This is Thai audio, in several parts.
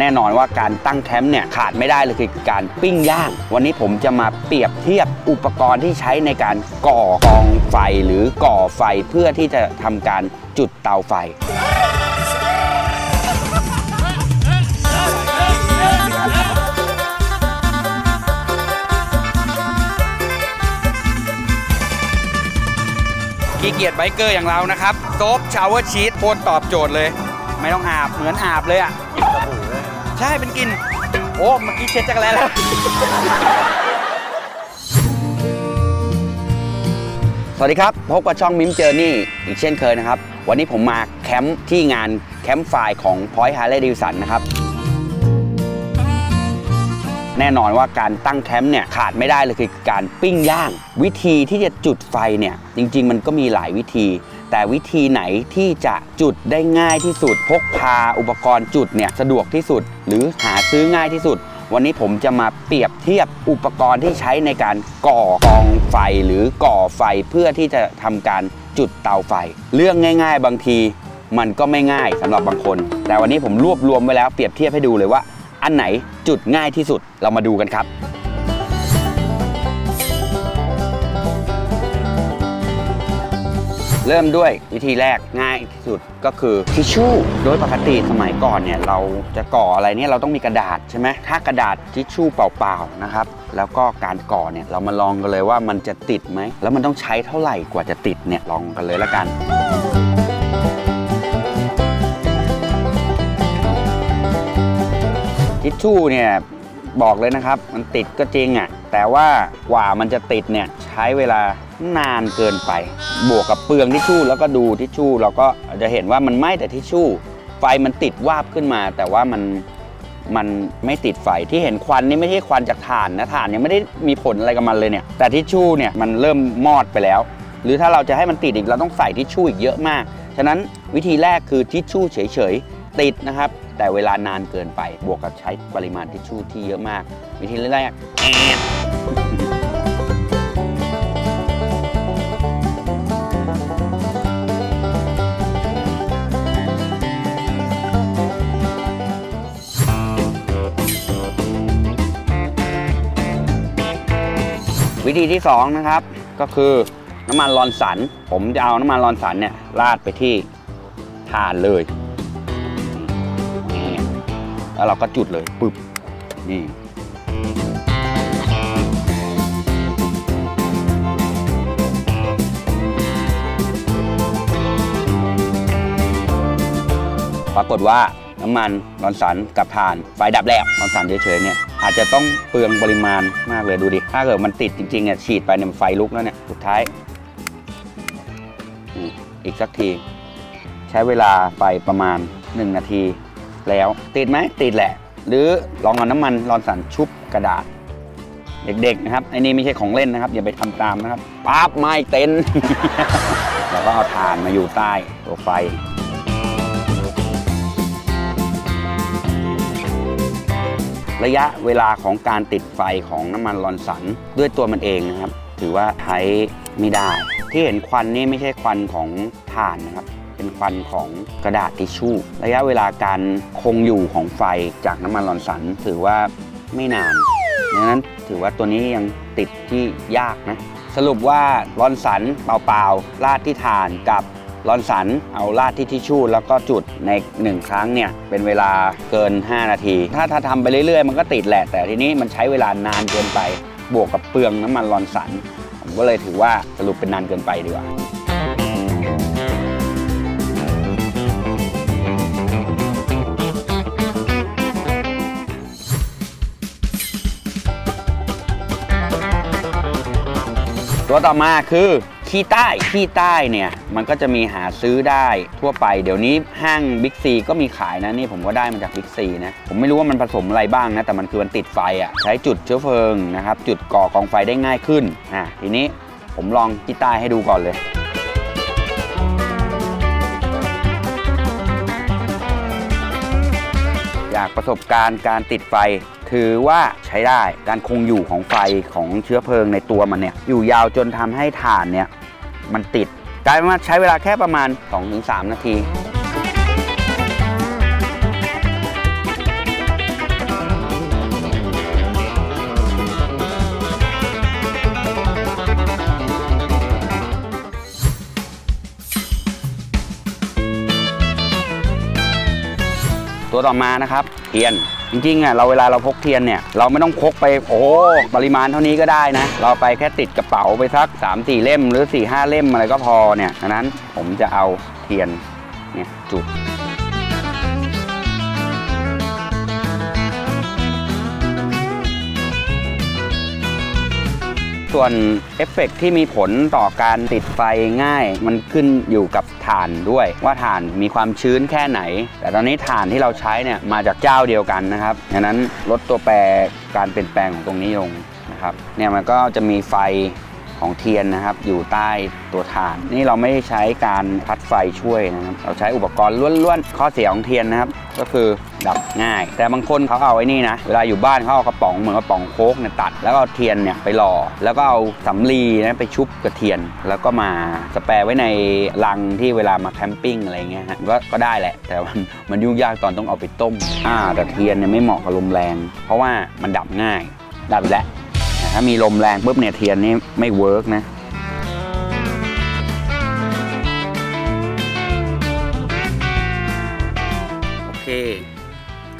แน่นอนว่าการตั้งแคมป์เนี่ยขาดไม่ได้เลยคือการปิ้งย่าง วันนี้ผมจะมาเปรียบเทียบอุปกรณ์ที่ใช้ในการก่อกองไฟหรือก่อไฟเพื่อที่จะทำการจุดเตาไฟ ขี้เกียจไบเกอร์อย่างเรานะครับโซฟชาวเวอร์ชีสโคตรตอบโจทย์เลย ไม่ต้องอาบเหมือนอาบเลยอะ ใช่เป็นกลินโอ้เมื่อกี้เช็ดจักรแล้แล้ว สวัสดีครับ พบกับช่องมิมเจอร์นี่อีกเช่นเคยนะครับ วันนี้ผมมาแคมป์ที่งานแคมป์ไฟของ Point Harley Davidson นะครับ แน่นอนว่าการตั้งแคมป์เนี่ยขาดไม่ได้เลยคือการปิ้งย่าง วิธีที่จะจุดไฟเนี่ย จริง ๆ มันก็มีหลายวิธี แต่วิธีไหนที่จะจุดได้ง่ายที่สุด พกพาอุปกรณ์จุดเนี่ยสะดวกที่สุด หรือหาซื้อง่ายที่สุด วันนี้ผมจะมาเปรียบเทียบอุปกรณ์ที่ใช้ในการก่อกองไฟหรือก่อไฟเพื่อที่จะทำการจุดเตาไฟ เรื่องง่าย ๆ บางทีมันก็ไม่ง่ายสำหรับบางคน แต่วันนี้ผมรวบรวมไว้แล้วเปรียบเทียบให้ดูเลยว่า อันไหนจุดง่ายที่สุดเรามาดูกันครับ เริ่มด้วยวิธีแรกง่ายที่สุดก็คือทิชชู่โดยปกติสมัยก่อนเนี่ยเราจะก่ออะไรเนี่ยเราต้องมีกระดาษใช่ไหมถ้ากระดาษทิชชู่เปล่าๆนะครับแล้วก็การก่อเนี่ยเรามาลองกันเลยว่ามันจะติดไหมแล้วมันต้องใช้เท่าไหร่กว่าจะติดเนี่ยลองกันเลยละกันทิชชู่เนี่ยบอกเลยนะครับ มันติดก็จริงอะแต่ว่ากว่ามันจะติดเนี่ยใช้เวลา นานเกินไป บวกกับเปลืองทิชชู่แล้วก็ดูทิชชู่เราก็จะเห็นว่ามันไหม้แต่ทิชชู่ ไฟมันติดวาบขึ้นมา แต่ว่ามันมันไม่ติดไฟที่เห็นควันนี่ไม่ใช่ควันจากถ่านนะถ่านยังไม่ได้มีผลอะไรกับมันเลยเนี่ยแต่ทิชชู่เนี่ยมันเริ่มมอดไปแล้ว หรือถ้าเราจะให้มันติดอีกเราต้องใส่ทิชชู่อีกเยอะมาก ฉะนั้นวิธีแรกคือทิชชู่เฉยๆติดนะครับ แต่เวลานานเกินไปบวกกับใช้ปริมาณทิชชู่ที่เยอะมาก วิธีแรกแอน วิธีที่2นะครับก็คือน้ำมันรอนสัน ผมจะเอาน้ำมันรอนสันเนี่ยราดไปที่ถ่านเลยแล้วเราก็จุดเลยปึ๊บนี่ปรากฏว่าน้ำมันรอนสันกับถ่านไฟดับแล้วรอนสันเฉยๆเนี่ย อาจจะต้องเปลืองปริมาณมากเลยดูดิ ถ้าเกิดมันติดจริงๆเนี่ยฉีดไปเนี่ยไฟลุกแล้วเนี่ยสุดท้ายอีกสักที ใช้เวลาไปประมาณ 1 นาทีแล้ว ติดไหมติดแหละ หรือลองเอาน้ำมันรอนสันชุบกระดาษ เด็กๆนะครับไอ้นี่ไม่ใช่ของเล่นนะครับ อย่าไปทำตามนะครับปั๊บไหม้เต็นแล้วก็เอาถ่านมาอยู่ใต้ตัวไฟ ระยะเวลาของการติดไฟของน้ำมันรอนสันด้วยตัวมันเองนะครับ ถือว่าใช้ไม่ได้ ที่เห็นควันนี่ไม่ใช่ควันของถ่านนะครับ เป็นควันของกระดาษทิชชู่ ระยะเวลาการคงอยู่ของไฟจากน้ำมันรอนสัน ถือว่าไม่นานดังนั้นถือว่าตัวนี้ยังติดที่ยากนะ สรุปว่ารอนสันเปล่าๆราดที่ถ่านกับ รอนสันเอาราดที่ทิชชู่แล้วก็จุดในหนึ่งครั้งเนี่ยเป็นเวลาเกิน 5 นาที ถ้าถ้าทำไปเรื่อยๆ มันก็ติดแหละ แต่ทีนี้มันใช้เวลานานเกินไป บวกกับเปลืองน้ำมันรอนสัน ผมก็เลยถือว่าสรุปเป็นนานเกินไปดีกว่าตัวต่อมาคือ ขี้ใต้ขี้ใต้เนี่ยมันก็จะมีหาซื้อได้ทั่วไป เดี๋ยวนี้ห้างบิ๊กซีก็มีขายนะนี่ผมก็ได้มาจากบิ๊กซีนะผมไม่รู้ว่ามันผสมอะไรบ้างนะแต่มันคือมันติดไฟอะ่ะใช้จุดเชื้อเพลิงนะครับจุดก่อกองไฟได้ง่ายขึ้นอะทีนี้ผมลองขี้ใต้ให้ดูก่อนเลยจากประสบการณ์การติดไฟ ถือว่าใช้ได้การคงอยู่ของไฟของเชื้อเพลิงในตัวมันเนี่ยอยู่ยาวจนทำให้ถ่านเนี่ย มันติดกลายเป็นว่าใช้เวลาแค่ประมาณ 2-3 นาทีตัวต่อมานะครับเทียน จริงๆอะเราเวลาเราพกเทียนเนี่ยเราไม่ต้องพกไปโอ้ปริมาณเท่านี้ก็ได้นะ เราไปแค่ติดกระเป๋าไปสัก 3 4 เล่มหรือ 4 5 เล่มอะไรก็พอเนี่ยดังนั้นผมจะเอาเทียนเนี่ยจุด ส่วนเอฟเฟกต์ที่มีผลต่อการติดไฟง่าย มันขึ้นอยู่กับถ่านด้วย ว่าถ่านมีความชื้นแค่ไหน แต่ตอนนี้ถ่านที่เราใช้เนี่ยมาจากเจ้าเดียวกันนะครับดังนั้นลดตัวแปรการเปลี่ยนแปลงของตรงนี้ลงนะครับเนี่ยมันก็จะมีไฟ ของเทียนนะครับ อยู่ใต้ตัวถ่าน นี่เราไม่ได้ใช้การพัดไฟช่วยนะครับเราใช้อุปกรณ์ล้วนๆข้อเสียของเทียนนะครับ ก็คือดับง่าย แต่บางคนเขาเอาไอ้นี่นะเวลาอยู่บ้านเขาเอากระป๋องเหมือนกระป๋องโค้กเนี่ยตัด แล้วก็เอาเทียนเนี่ยไปหล่อแล้วก็เอาสำลีนะไปชุบกับเทียน แล้วก็มาสแปรไว้ในลังที่เวลามาแคมปิ้งอะไรเงี้ยฮะก็ก็ได้แหละ แต่มันมันยุ่งยากตอนต้องเอาไปต้มอ่าแต่เทียนเนี่ยไม่เหมาะกับลมแรง เพราะว่ามันดับง่ายดับแล้ว ถ้ามีลมแรงปุ๊บเนี่ยเทียนนี่ไม่เวิร์กนะโอเค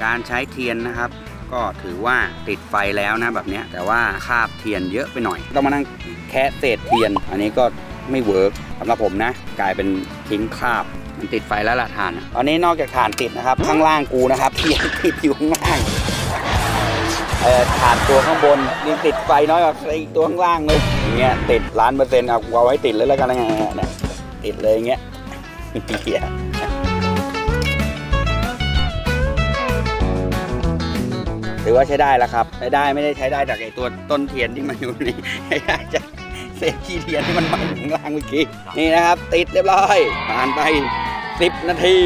การใช้เทียนนะครับ ก็ถือว่าติดไฟแล้วนะแบบเนี้ยแต่ว่าคาบเทียนเยอะไปหน่อย ต้องมานั่งแคะเศษเทียน อันนี้ก็ไม่เวิร์กสำหรับผมนะ กลายเป็นทิ้งคราบมันติดไฟแล้วล่ะทานอะตอนนี้นอกจากฐานติดนะครับ ข้างล่างกูนะครับเทียนติดอยู่ข้างล่าง เออฐานตัวข้างบนนี่ติดไฟน้อยกว่าไอตัวข้างล่างเลยอย่างเงี้ยติดล้านเปอร์เซ็นต์เอาเอาไว้ติดเลยแล้วกันนะเนี่ยติดเลยอย่างเงี้ยเหี้ยถือว่าใช้ได้แล้วครับใช้ได้ไม่ได้ใช้ได้จากไอตัวต้นเทียนที่มันอยู่นี่ใช้ได้จากเศษขี้เทียนที่มันมาอยู่ข้างล่างเมื่อกี้นี่นะครับ ติดเรียบร้อยผ่านไป 10 นาที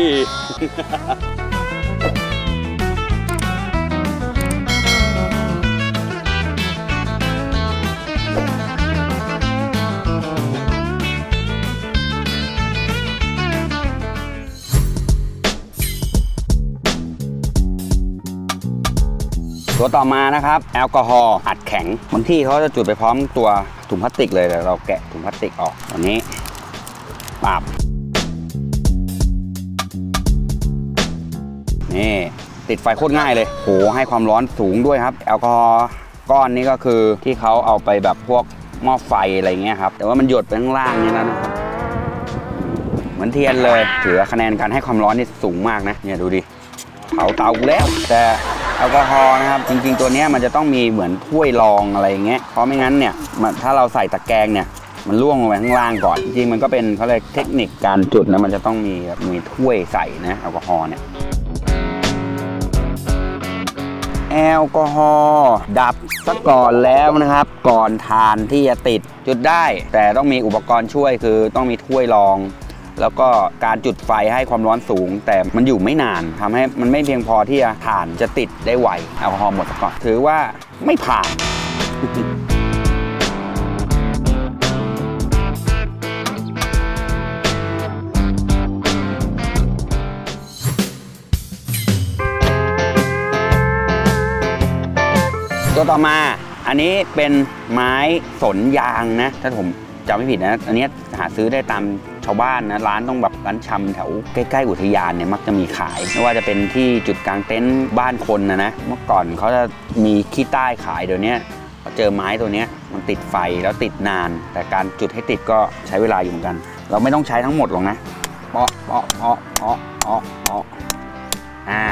ตัวต่อมานะครับแอลกอฮอล์อัดแข็งบางที่เขาจะจุดไปพร้อมตัวถุงพลาสติกเลยแต่เราแกะถุงพลาสติกออกตอนนี้ปาบนี่ติดไฟโคตรง่ายเลยโหให้ความร้อนสูงด้วยครับ แอลกอฮอล์ก้อนนี้ก็คือที่เขาเอาไปแบบพวกหม้อไฟอะไรเงี้ยครับ แต่ว่ามันหยดไปข้างล่างนี่แล้วนะครับเหมือนเทียนเลยถือคะแนนการให้ความร้อนนี่สูงมากนะเนี่ยดูดิเผาเตาแล้ว แต่ แอลกอฮอล์นะครับ จริง ๆ ตัวนี้มันจะต้องมีเหมือนถ้วยรองอะไรอย่างเงี้ยเพราะไม่งั้นเนี่ยมันถ้าเราใส่ตะแกรงเนี่ยมันล่วงลงไปข้างล่างก่อน จริงๆมันก็เป็นเขาเรียกเทคนิคการจุดนะมันจะต้องมีมีถ้วยใส่นะแอลกอฮอล์เนี่ยแอลกอฮอล์ดับซะก่อนแล้วนะครับ ก่อนทานที่จะติดจุดได้ แต่ต้องมีอุปกรณ์ช่วยคือต้องมีถ้วยรอง แล้วก็การจุดไฟให้ความร้อนสูง แต่มันอยู่ไม่นานทำให้มันไม่เพียงพอที่จะถ่านจะติดได้ไวแอลกอฮอล์หมดซะก่อนถือว่าไม่ผ่านตัวต่อมาอันนี้เป็นไม้สนยางนะ ถ้าผมจำไม่ผิดนะ อันนี้หาซื้อได้ตาม ชาวบ้านนะร้านต้องแบบร้านชำแถวใกล้ๆอุทยานเนี่ยมักจะมีขาย ไม่ว่าจะเป็นที่จุดกลางเต็นท์บ้านคนนะนะเมื่อก่อนเขาจะมีขี้ใต้ขายเดี๋ยวนี้เขาเจอไม้ตัวเนี้ยมันติดไฟแล้วติดนาน แต่การจุดให้ติดก็ใช้เวลาอยู่เหมือนกัน เราไม่ต้องใช้ทั้งหมดหรอกนะเปาะเปาะเปาะเปาะเปาะเปาะอ่า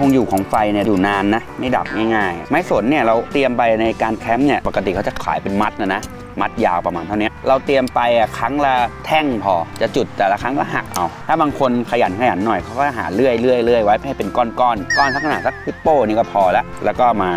คงอยู่ของไฟเนี่ยอยู่นานนะ ไม่ดับง่ายๆ ไม้สนเนี่ยเราเตรียมไปในการแคมป์เนี่ยปกติเขาจะขายเป็นมัดนะนะ มัดยาวประมาณเท่านี้เราเตรียมไปอะครั้งละแท่งพอจะจุดแต่ละครั้งก็หักเอา ถ้าบางคนขยันขยันหน่อยเขาก็หาเลื่อยเลื่อยเลื่อยไว้ให้เป็นก้อนก้อนก้อนสักขนาดสักปิปโป้นี่ก็พอล้วแล้วก็มา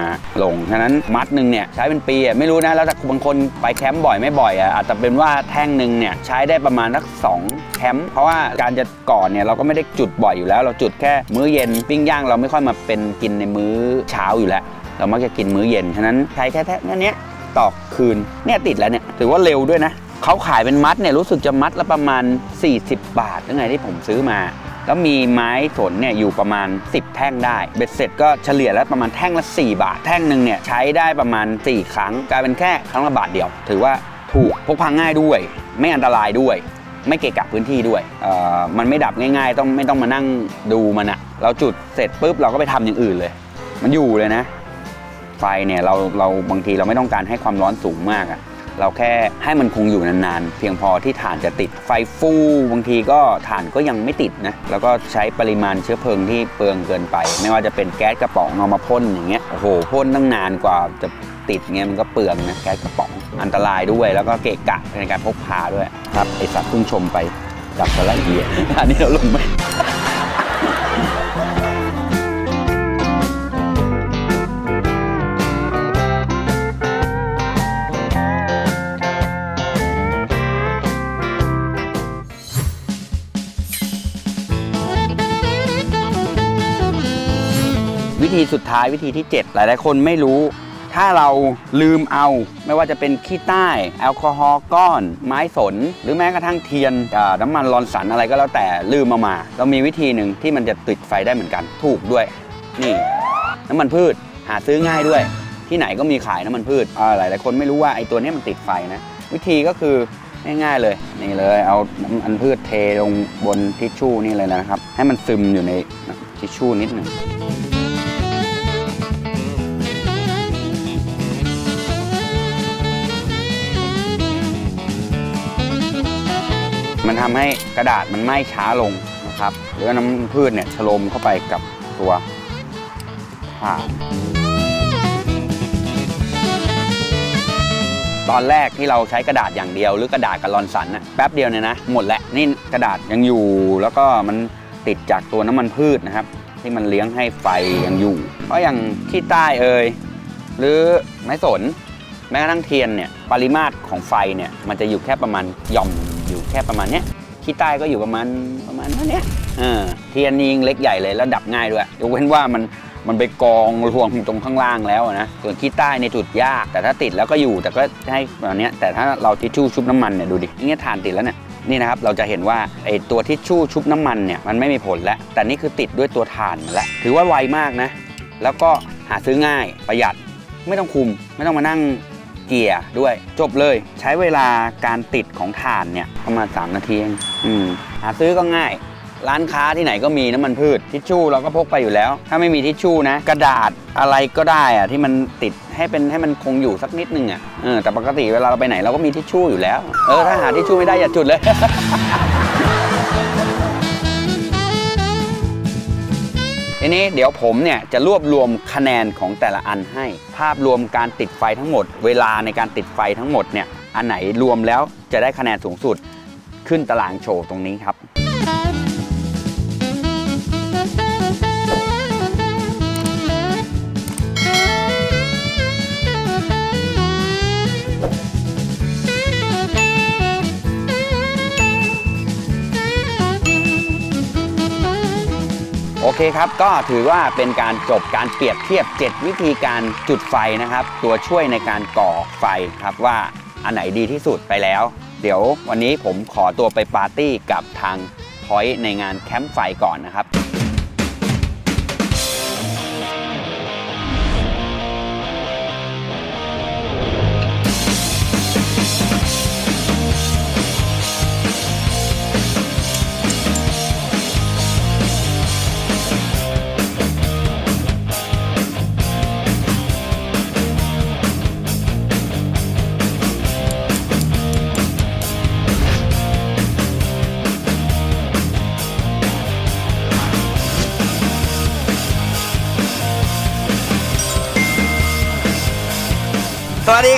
ลงฉะนั้นมัดหนึ่งเนี่ยใช้เป็นปีไม่รู้นะแล้วแต่บางคนไปแคมป์บ่อยไม่บ่อยอะอาจจะเป็นว่าแท่งหนึ่งเนี่ยใช้ได้ประมาณสักสองแคมป์เพราะว่าการจะก่อนเนี่ยเราก็ไม่ได้จุดบ่อยอยู่แล้ว เราจุดแค่มื้อเย็นปิ้งย่างเราไม่ค่อยมาเป็นกินในมื้อเช้าอยู่แล้วเรามักจะกินมื้อเย็น ฉะนั้นใช้แค่แค่เนี้ย ต่อคืนเนี่ยติดแล้วเนี่ยถือว่าเร็วด้วยนะเขาขายเป็นมัดเนี่ยรู้สึกจะมัดละประมาณ 40 บาทหรือไงที่ผมซื้อมา แล้วมีไม้สนเนี่ยอยู่ประมาณ 10 แท่งได้ เบ็ดเสร็จก็เฉลี่ยแล้วประมาณแท่งละ 4 บาท แท่งหนึ่งเนี่ยใช้ได้ประมาณ 4 ครั้งกลายเป็นแค่ครั้งละบาทเดียว ถือว่าถูกพกพาง่ายด้วย ไม่อันตรายด้วย ไม่เกะกะพื้นที่ด้วยมันไม่ดับง่าย ๆ ต้องไม่ต้องมานั่งดูมันอะเราจุดเสร็จปุ๊บเราก็ไปทำอย่างอื่นเลย มันอยู่เลยนะ ไฟเนี่ยเราเราบางทีเราไม่ต้องการให้ความร้อนสูงมากอะเราแค่ให้มันคงอยู่นานๆ เพียงพอที่ถ่านจะติดไฟฟูบางทีก็ถ่านก็ยังไม่ติดนะ แล้วก็ใช้ปริมาณเชื้อเพลิงที่เปลืองเกินไป ไม่ว่าจะเป็นแก๊สกระป๋องเอามาพ่นอย่างเงี้ยโอ้โหพ่นตั้งนานกว่าจะติดเงี้ยมันก็เปลืองนะแก๊สกระป๋องอันตรายด้วย แล้วก็เกะกะในการพกพาด้วยครับไอสัตว์เพิ่งชมไปจับสละเอียดอันนี้เราลงไปวิ ธีสุดท้ายวิธีที่ 7 หลายๆคนไม่รู้ ถ้าเราลืมเอาไม่ว่าจะเป็นขี้ใต้ แอลกอฮอล์ก้อน ไม้สน หรือแม้กระทั่งเทียนน้ำมันรอนสันอะไรก็แล้วแต่ลืมมามา เรามีวิธีหนึ่งที่มันจะติดไฟได้เหมือนกันถูกด้วย นี่น้ำมันพืชหาซื้อง่ายด้วย ที่ไหนก็มีขายน้ำมันพืชอ่าหลายคนไม่รู้ว่าไอ้ตัวนี้มันติดไฟนะ วิธีก็คือง่ายๆเลย นี่เลยเอาน้ำมันพืชเทลงบนทิชชู่นี่เลยนะครับ ให้มันซึมอยู่ในทิชชู่นิดหนึ่ง มันทำให้กระดาษมันไหม้ช้าลงนะครับหรือว่าน้ำมันพืชเนี่ยชโลมเข้าไปกับตัวถ่านตอนแรกที่เราใช้กระดาษอย่างเดียว หรือกระดาษกับลอนสันนะแป๊บเดียวเนี่ยนะหมดแล้วนี่กระดาษยังอยู่ แล้วก็มันติดจากตัวน้ำมันพืชนะครับ ที่มันเลี้ยงให้ไฟยังอยู่ เพราะอย่างขี้ใต้เอ่ยหรือไม้สนแม้กระทั่งเทียนเนี่ยปริมาตรของไฟเนี่ยมันจะอยู่แค่ประมาณหย่อม อยู่แค่ประมาณเนี้ยขี้ใต้ก็อยู่ประมาณประมาณเท่านี้เออเทียนนิงเล็กใหญ่เลยแล้วดับง่ายด้วยยกเว้นว่ามันมันไปกองรวมตรงข้างล่างแล้วนะส่วนขี้ใต้ในจุดยาก แต่ถ้าติดแล้วก็อยู่แต่ก็ให้แบบนี้แต่ถ้าเราทิชชู่ชุบน้ำมันเนี่ยดูดิอย่างเงี้ยทานติดแล้วเนี่ยนี่นะครับเราจะเห็นว่าไอ้ตัวทิชชู่ชุบน้ำมันเนี่ยมันไม่มีผลแล้ว แต่นี่คือติดด้วยตัวถ่านมาแล้วถือว่าไวมากนะ แล้วก็หาซื้อง่ายประหยัดไม่ต้องคุม ไม่ต้องมานั่ง เกียร์ด้วย จบเลยใช้เวลาการติดของถ่านเนี่ยประมาณ 3 นาทีเองอืมหาซื้อก็ง่าย ร้านค้าที่ไหนก็มีน้ำมันพืชทิชชู่เราก็พกไปอยู่แล้ว ถ้าไม่มีทิชชู่นะ กระดาษอะไรก็ได้อะที่มันติดให้เป็นให้มันคงอยู่สักนิดนึงอะเออแต่ปกติเวลาเราไปไหนเราก็มีทิชชู่อยู่แล้ว เออถ้าหาทิชชู่ไม่ได้อย่าจุดเลย ทีนี้เดี๋ยวผมเนี่ยจะรวบรวมคะแนนของแต่ละอันให้ ภาพรวมการติดไฟทั้งหมด เวลาในการติดไฟทั้งหมดเนี่ยอันไหนรวมแล้วจะได้คะแนนสูงสุด ขึ้นตารางโชว์ตรงนี้ครับ เคครับ ก็ถือว่าเป็นการจบการเปรียบเทียบ 7 วิธีการจุดไฟนะครับ ตัวช่วยในการก่อไฟครับว่าอันไหนดีที่สุดไปแล้ว เดี๋ยววันนี้ผมขอตัวไปปาร์ตี้กับทางพอยต์ในงานแคมป์ไฟก่อนนะครับ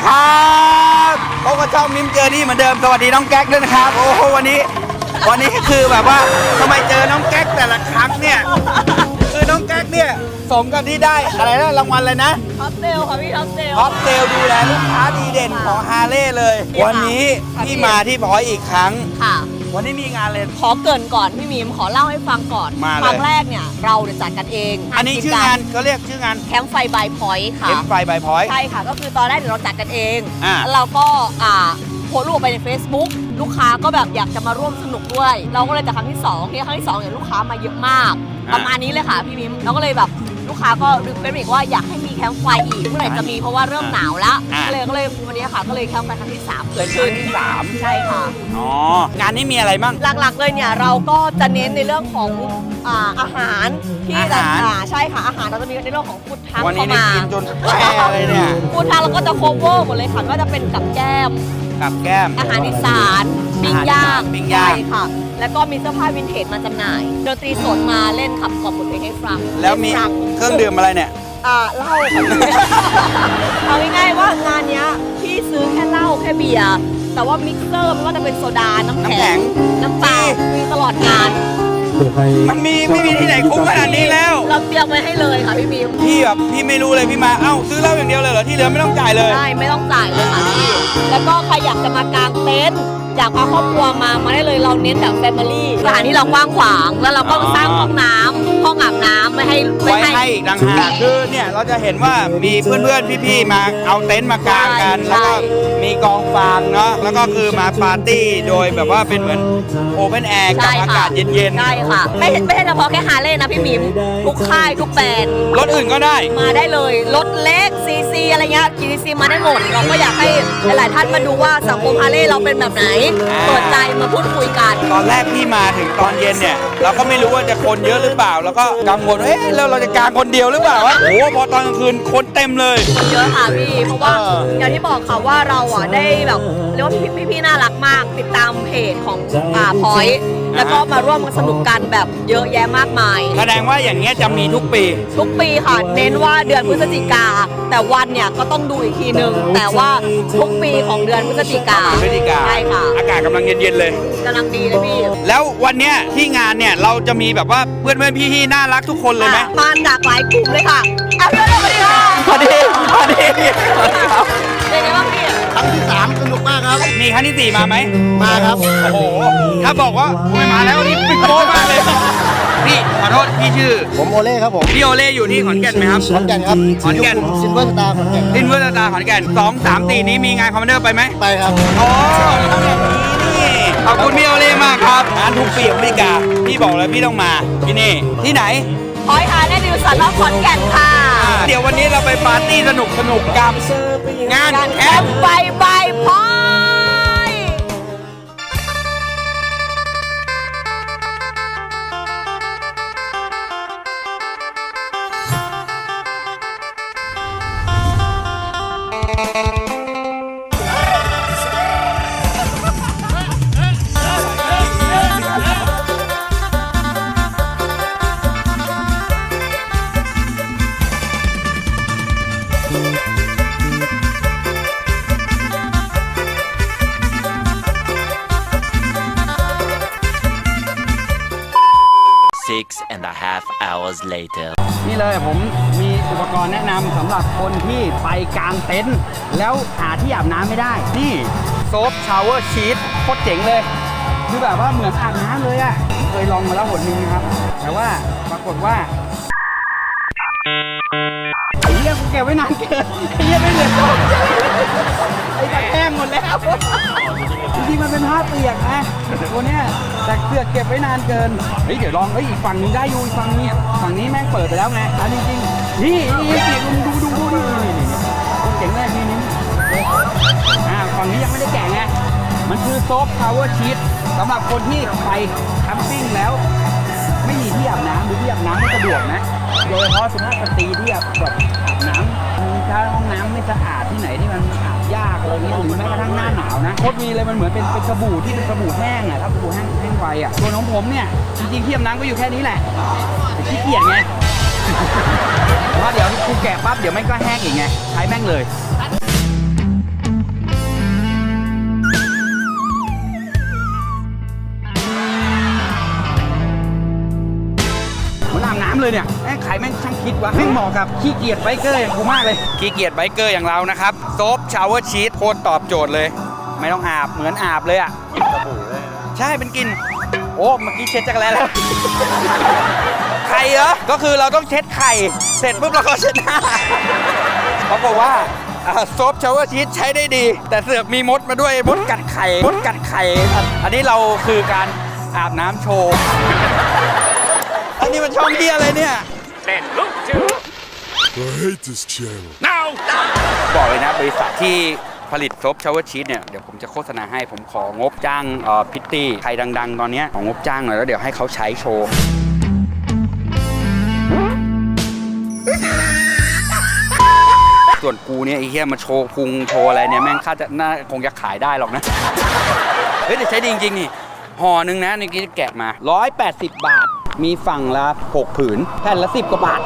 ครับพบกับช่องมิมเจอนี่เหมือนเดิม สวัสดีน้องแก๊กด้วยนะครับ โอ้โหวันนี้ วันนี้คือแบบว่าทำไมเจอน้องแก๊กแต่ละครั้งเนี่ย คือน้องแก๊กเนี่ยสมกับที่ได้อะไรนะรางวัลอะไรนะท็อปเซลค่ะพี่ท็อปเซลท็อปเซลดูแลลูกค้าดีเด่นของฮาร์เลย์เลย วันนี้ค่ะพี่มาที่พอยอีกครั้งค่ะ วันนี้มีงานเลย ขอเกรินก่อนพี่มีมขอเล่าให้ฟังก่อนมาเลย ครั้งแรกเนี่ยเราเนี่ยจัดกันเองอันนี้ชื่องานเขาเรียกชื่องานแคมป์ไฟบายพอยต์ค่ะเอ็มไฟบายพอย ใช่ค่ะ ก็คือตอนแรกเดี๋ยวเราจัดกันเองอ่า แล้วเราก็อ่าโพสต์รูปออกไปใน Facebook ลูกค้าก็แบบอยากจะมาร่วมสนุกด้วย เราก็เลยแต่ครั้งที่สองที่ครั้งที่สองเนี่ยลูกค้ามาเยอะมากอ่าประมาณนี้เลยค่ะพี่มิมเราก็เลยแบบ ลูกค้าก็ดึงเป็นอีกว่าอยากให้มีแคมป์ไฟอีกเมื่อไหร่จะมีเพราะว่าเริ่มหนาวแล้วอ่าก็เลยก็เลยวันนี้ค่ะก็เลยแคมป์ไฟครั้งที่สามเกิเป็ดนคขึ้รั้นงที่สามใช่ค่ะ อ๋องานนี้มีอะไรบ้าง หลักๆเลยเนี่ยเราก็จะเน้นในเรื่องของอ่าอาหารที่อาหารอ่าใช่ค่ะอาหารเราจะมีในเรื่องของฟู้ดทัควันนี้เข้าได้มากินจนแย่เลยเนี่ยฟู้ดทัคเราก็จะโคเวอร์หมดเลยค่ะก็จะเป็นกับแก้ม กับแก้ม อาหารอีสานปิ้งย่างปิ้งย่าง ใช่ค่ะ แล้วก็มีเสื้อผ้าวินเทจมาจำหน่ายดนตรีสดมาเล่นขับกล่อมบทเพลงให้ฟังแล้วมีให้ฟังเครื่องดื่มอะไรเนี่ย อ่าเหล้าค่ะ เอาง่ายๆว่างานเนี้ยพี่ซื้อแค่เหล้าแค่เบียร์แต่ว่ามิกเซอร์ไม่ว่าจะเป็นโซดาน้ำน้ำแข็แข็งงน้ำเปล่ามีตลอดงาน มันมีไม่มีที่ไหนคุ้มขนาดนี้แล้วเราเตรียมไว้ให้เลยค่ะพี่บีมพี่แบบพี่ไม่รู้เลยพี่มา เอ้าซื้อเหล้าอย่างเดียวเลยเหรอที่เหลือไม่ต้องจ่ายเลยใช่ไม่ต้องจ่ายเลยค่ะพี่ แล้วก็ใครอยากจะมากางเต็นท์ อยากพาครอบครัวมามาได้เลยเราเน้นแบบแฟมิลี่สถานที่เรากว้างขวางแล้วเราก็อ๋อสร้างห้องน้ำห้องอาบน้ำไม่ให้ไว้ให้อีกต่างหากคือเนี่ยเราจะเห็นว่ามีเพื่อนๆพี่ๆมาเอาเต็นท์มากางกันใช่แล้วก็มีกองฟางเนาะแล้วก็คือมาปาร์ตี้โดยแบบว่าเป็นเหมือนโอเพนแอร์กับใช่อาค่ะกาศเย็นใช่ค่ะ ไม่ไม่ใช่เฉพาะแค่ฮาร์เลย์นะพี่หมิมทุกค่ายทุกแบรนด์ ๆรถอื่นก็ได้ มาได้เลยรถเล็ก ซีซีอะไรเงี้ยกีซีมาได้หมด เราก็อยากให้หลายๆท่านมาดูว่าสังคมฮาร์เลย์เราเป็นแบบไหนอ่าเปิดใจมาพูดคุยกัน ตอนแรกพี่มาถึงตอนเย็นเนี่ย เราก็ไม่รู้ว่าจะคนเยอะหรือเปล่า แล้วก็กังวลว่าเอ๊ะแล้วเราจะกางคนเดียวหรือเปล่าวะโอ้โหพอตอนกลางคืนคนเต็มเลยเยอะค่ะพี่ เพราะว่าเออออย่างที่บอกค่ะว่าเราอะได้แบบเรียกว่าพี่พี่ๆน่ารักมาก ติดตามเพจของอ่าพอยต์ แล้วก็มาร่วมสนุกกันแบบเยอะแยะมากมาย แสดงว่าอย่างเงี้ยจะมีทุกปี ทุกปีค่ะ เน้นว่าเดือนพฤศจิกา แต่วันเนี่ยก็ต้องดูอีกทีหนึ่งแต่ว่าทุกปีของเดือนพฤศจิกาพฤศจิกาใช่ค่ะอากาศกำลังเย็นๆเลย กำลังดีเลยพี่แล้ววันเนี้ยที่งานเนี่ยเราจะมีแบบว่าเพื่อนเพื่อนๆพี่ๆน่ารักทุกคนเลยไหม อะมาจากหลายกลุ่มเลยค่ะอะพี่สวัสดีค่ะสวัสดีสวัสดีสวัสดีครับเป็นไงบ้างพี่ ครั้งที่สามสนุกมากครับ มีครั้งที่สี่มาไหม มาครับ โอ้โห ถ้าบอกว่าไม่มาแล้วนี่ปิดโป๊มากเลย พี่ขอโทษพี่ชื่อ ผมโอเล่ครับผม พี่โอเล่อยู่ที่ขอนแก่นไหมครับ ขอนแก่นครับขอนแก่น ซิลเวอร์สตาร์ขอนแก่นลินเวอร์ตาขอนแก่นสองสามสี่นี้มีงานคอมมานเดอร์ไปไหม ไปครับ โอ้นี่ขอบคุณพี่โอเล่มากครับงานทุกปีของพี่กา พี่บอกเลยพี่ต้องมาที่นี่ ที่ไหนพอยค่ะแน่ดิวสันรอบขอนแก่นค่ะ เดี๋ยววันนี้เราไปปาร์ตี้สนุกสนุกๆกับ งานการแคแคมมป์ป์ใบใบพอย หรับคนที่ไปกางเต็นท์แล้วหาที่อาบน้ำไม่ได้ นี่โซฟชาวเวอร์ชีทโคตรเจ๋งเลย คือแบบว่าเหมือนอาบน้ำเลยอะเคยลองมาแล้วหนนึงนะครับ แต่ว่าปรากฏว่า ไอ้เรื่องกูเก็บไว้นานเกินไอ้เรื่องไม่เหลือต้นไอ้ตะแคงหมดแล้วจริงๆมันเป็นผ้าเปียกนะตัวเนี้ยแต่เสือกเก็บไว้นานเกินเฮ้ยเดี๋ยวลองเฮ้ยอีกฝั่งนึงได้อยู่อีกฝั่งนึงฝั่งนี้แม่งเปิดไปแล้วไงอันจริงๆนี่นี่นี่ดูดูดูดูดูนี่นี่นี่เจ๋งเลยนี่นี่อ่าฝั่งนี้ยังไม่ได้แกะไงมันคือโซฟ์พาวเวอร์ชีทสำหรับคนที่ไปแคมปิ้งแล้ว ไม่มีที่อาบน้ำหรือที่อาบน้ำไม่สะดวกนะ โดยเฉพาะสุภาพสตรีที่แบบแบบอาบน้ำถ้าห้องน้ำไม่สะอาดที่ไหนที่มันอาบยากอะไรเงี้ยหรือแม้กระทั่งหน้าหนาวนะโคตรมีเลยมันเหมือนเป็นเป็นสบู่ที่เป็นสบู่แห้งอะถ้าสบู่แห้งแห้งไวอะส่วนของผมเนี่ยจริงๆที่อาบน้ำก็อยู่แค่นี้แหละแต่ขี้เกียจไงเพราะว่าเดี๋ยวกูแกะปั๊บเดี๋ยวแม่งก็แห้งอีกไงใช้แม่งเลย เหมือนอาบน้ำเลยเนี่ยแม่งขายแม่งช่างคิดวะแม่งเหมาะกับขี้เกียจไบเกอร์อย่างกูมากเลย ขี้เกียจไบเกอร์อย่างเรานะครับโซฟชาวเวอร์ชีทโคตรตอบโจทย์เลย ไม่ต้องอาบเหมือนอาบเลยอะกลิ่นสบู่เลยใช่เป็นกลิ่นโอ้เมื่อกี้เช็ดจักรแล้แล้ว ไข่เหรอ ก็คือเราต้องเช็ดไข่ เสร็จปุ๊บเราก็เช็ดหน้าปรากฏว่าซอฟชาวเวอร์ชีสใช้ได้ดี แต่เสือกมีมดมาด้วยมดกัดไข่มดกัดไข่ อันนี้เราคือการอาบน้ำโชว์อั นนี้มันช่องเที่ยอะไรเนี่ย I hate this channel. บอกเลยนะบริษัทที่ผลิตซอฟชาวเวอร์ชีสเนี่ยเดี๋ยวผมจะโฆษณาให้ผมของบจ้างเอ่อพิตตี้ใครดัง ๆ ตอนเนี้ยของงบจ้างหน่อยแล้วเดี๋ยวให้เขาใช้โชว์ ส่วนกูเนี่ยไอ้เหี้ยมาโชว์พุงโชว์อะไรเนี่ยแม่งค่าจะน่าคงจะขายได้หรอกนะ เฮ้ยแต่ใช้ดีจริงๆนี่ห่อหนึ่งนะนี่กี้แกะมา 180 บาท มีฝั่งละ 6 ผืน แผ่นละ 10 กว่าบาท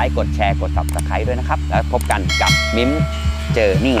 ไลค์ กดแชร์ กด subscribe ด้วยนะครับ แล้วพบกันกับมิมเจอร์นี่